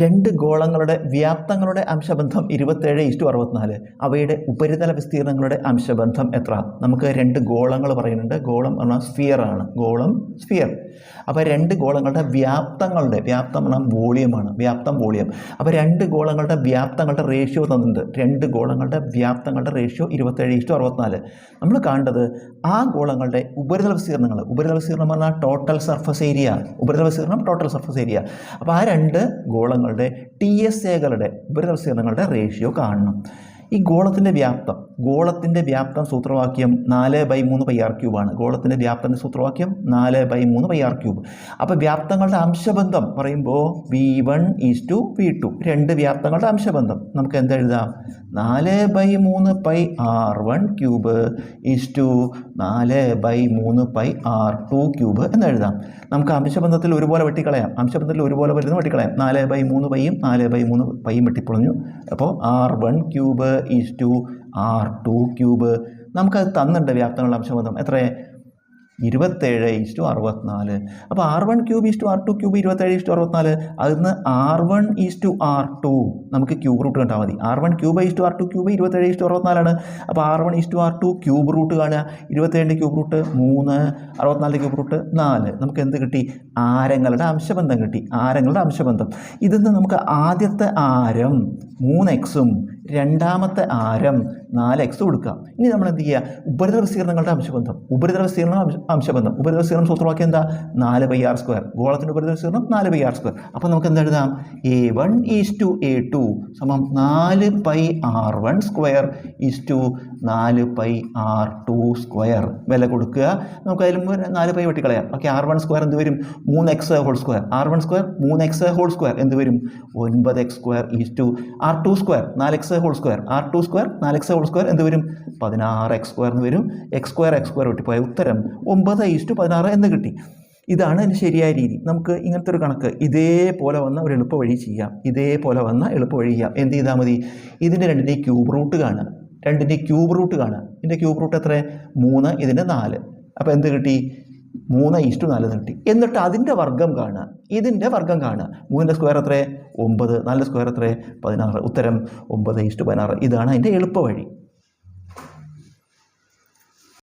രണ്ട് ഗോളങ്ങളുടെ വ്യാപ്തങ്ങളുടെ അംശബന്ധം ഇരുപത്തേഴ് ഇഷ്ടു അറുപത്തിനാല്. അവയുടെ ഉപരിതല വിസ്തീർണങ്ങളുടെ അംശബന്ധം എത്ര? നമുക്ക് രണ്ട് ഗോളങ്ങൾ പറയുന്നുണ്ട്. ഗോളം പറഞ്ഞാൽ സ്ഫിയർ ആണ്. ഗോളം സ്ഫിയർ അപ്പോൾ രണ്ട് ഗോളങ്ങളുടെ വ്യാപ്തങ്ങളുടെ വ്യാപ്തം പറഞ്ഞാൽ വോളിയമാണ് വ്യാപ്തം വോളിയം. അപ്പോൾ രണ്ട് ഗോളങ്ങളുടെ വ്യാപ്തങ്ങളുടെ റേഷ്യോ തന്നിട്ടുണ്ട്. രണ്ട് ഗോളങ്ങളുടെ വ്യാപ്തങ്ങളുടെ റേഷ്യോ ഇരുപത്തേഴ് ഇഷ്ടു അറുപത്തിനാല്. നമ്മൾ കാണേണ്ടത് ആ ഗോളങ്ങളുടെ ഉപരിതല വിസ്തീർണങ്ങൾ ഉപരിതല വിസ്തീർണം പറഞ്ഞാൽ ടോട്ടൽ സർഫസ് ഏരിയ ഉപരിതല വിസ്തീർണം ടോട്ടൽ സർഫസ് ഏരിയ അപ്പോൾ ആ രണ്ട് ഗോളങ്ങളുടെ ടി എസ് എകളുടെ ഉപരിതല വിസ്തീർണങ്ങളുടെ റേഷ്യോ കാണണം. ഈ ഗോളത്തിന്റെ വ്യാപ്തം ഗോളത്തിന്റെ വ്യാപ്തം സൂത്രവാക്യം നാല് ബൈ മൂന്ന് പൈ ആർ ക്യൂബാണ് ഗോളത്തിന്റെ വ്യാപ്തത്തിന്റെ സൂത്രവാക്യം നാല് ബൈ മൂന്ന് പൈ ആർ ക്യൂബ് അപ്പോൾ വ്യാപ്തങ്ങളുടെ അംശബന്ധം പറയുമ്പോൾ V one is to V two രണ്ട് വ്യാപ്തങ്ങളുടെ അംശബന്ധം. നമുക്ക് എന്താ എഴുതാം നാല് ബൈ മൂന്ന് pi R one cube is to നാല് ബൈ മൂന്ന് പൈ ആർ ടു ക്യൂബ് എന്ന് എഴുതാം. നമുക്ക് അംശബന്ധത്തിൽ ഒരുപോലെ വെട്ടിക്കളയാം. അംശബന്ധത്തിൽ ഒരുപോലെ വരുന്ന വെട്ടിക്കളയാം. നാല് ബൈ മൂന്ന് പൈയും നാല് ബൈ മൂന്ന് പൈയും വെട്ടിപ്പൊളഞ്ഞു. അപ്പോൾ R one cube is to R two cube. നമുക്കത് തന്നിട്ടുണ്ട് വ്യാപ്തങ്ങളുടെ അംശബന്ധം. എത്ര ഇരുപത്തേഴ് ഈസ്റ്റു അറുപത്തിനാല്. അപ്പോൾ R one cube is to R two cube ഇരുപത്തേഴ് ഈസ്റ്റു അറുപത്തിനാല്. അതിൽ R one is to R two നമുക്ക് ക്യൂബ് റൂട്ട് കണ്ടാൽ മതി. R one cube is to R two cube ഇരുപത്തേഴ് ഈസ്റ്റു അറുപത്തിനാലാണ്. അപ്പോൾ R one is to R two cube root കാണുക. ഇരുപത്തേഴിന്റെ ക്യൂബ് റൂട്ട് മൂന്ന് അറുപത്തിനാലിന്റെ ക്യൂബ് റൂട്ട് നാല്. നമുക്ക് എന്ത് കിട്ടി? ആരങ്ങളുടെ അംശബന്ധം കിട്ടി. ആരങ്ങളുടെ അംശബന്ധം. ഇതിൽ നിന്ന് നമുക്ക് ആദ്യത്തെ ആരം മൂന്ന് എക്സും രണ്ടാമത്തെ ആരം നാല് എക്സ് കൊടുക്കുക. ഇനി നമ്മൾ എന്ത് ചെയ്യുക? ഉപരിതല വിസ്തീർണങ്ങളുടെ അംശബന്ധം. ഉപരിതല വിസ്തീർണം അംശബന്ധം. ഉപരിതല വിസ്തീർണം സൂത്രവാക്യം എന്താ? നാല് ബൈ ആർ സ്ക്വയർ ഗോളത്തിന്റെ ഉപരിതല വിസ്തീർണം നാല് ബൈ ആർ സ്ക്വയർ അപ്പോൾ നമുക്ക് എന്താ എഴുതാം? A one is to A two സമം നാല് pi R one square is to നാല് പൈ ആർ ടു സ്ക്വയർ വില കൊടുക്കുക. നമുക്ക് അതിൽ നാല് പൈ വെട്ടിക്കളയാം. ഓക്കെ ആർ വൺ സ്ക്വയർ എന്ത് വരും? മൂന്ന് X whole square R one square മൂന്ന് എക്സ് ഹോൾ സ്ക്വയർ എന്ത് വരും? ഒൻപത് X square is to R two square നാല് X whole square R two square നാല് എക്സ് ഹോൾ സ്ക്വയർ എന്ത് വരും? പതിനാറ് എക്സ് സ്ക്വയർ എന്ന് വരും. എക്സ് സ്ക്വയർ എക്സ് സ്ക്വയർ വെട്ടിപ്പോയ ഉത്തരം ഒമ്പത് ഈസ് ടു പതിനാറ് എന്ന് കിട്ടി. ഇതാണ് അതിന് ശരിയായ രീതി. നമുക്ക് ഇങ്ങനത്തെ ഒരു കണക്ക് ഇതേപോലെ വന്ന ഒരു എളുപ്പ വഴി ചെയ്യാം. ഇതേപോലെ വന്ന എളുപ്പ വഴി ചെയ്യാം. എന്ത് ചെയ്താൽ മതി? ഇതിന്റെ രണ്ടിന്റെ ക്യൂബ് റൂട്ട് കാണുക. രണ്ടിന്റെ ക്യൂബ് റൂട്ട് കാണുക. ഇതിന്റെ ക്യൂബ് റൂട്ട് എത്ര മൂന്ന് ഇതിന്റെ നാല്. അപ്പോൾ എന്ത് കിട്ടി? മൂന്ന് ഈസ്റ്റു നാല് കിട്ടി. എന്നിട്ട് അതിന്റെ വർഗം കാണുക. ഇതിന്റെ വർഗം കാണുക. മൂന്നിന്റെ സ്ക്വയർ എത്ര ഒമ്പത്. നാല് സ്ക്വയർ എത്ര പതിനാറ്. ഉത്തരം ഒമ്പത് ഈസ്റ്റു പതിനാറ്. ഇതാണ് അതിന്റെ എളുപ്പ വഴി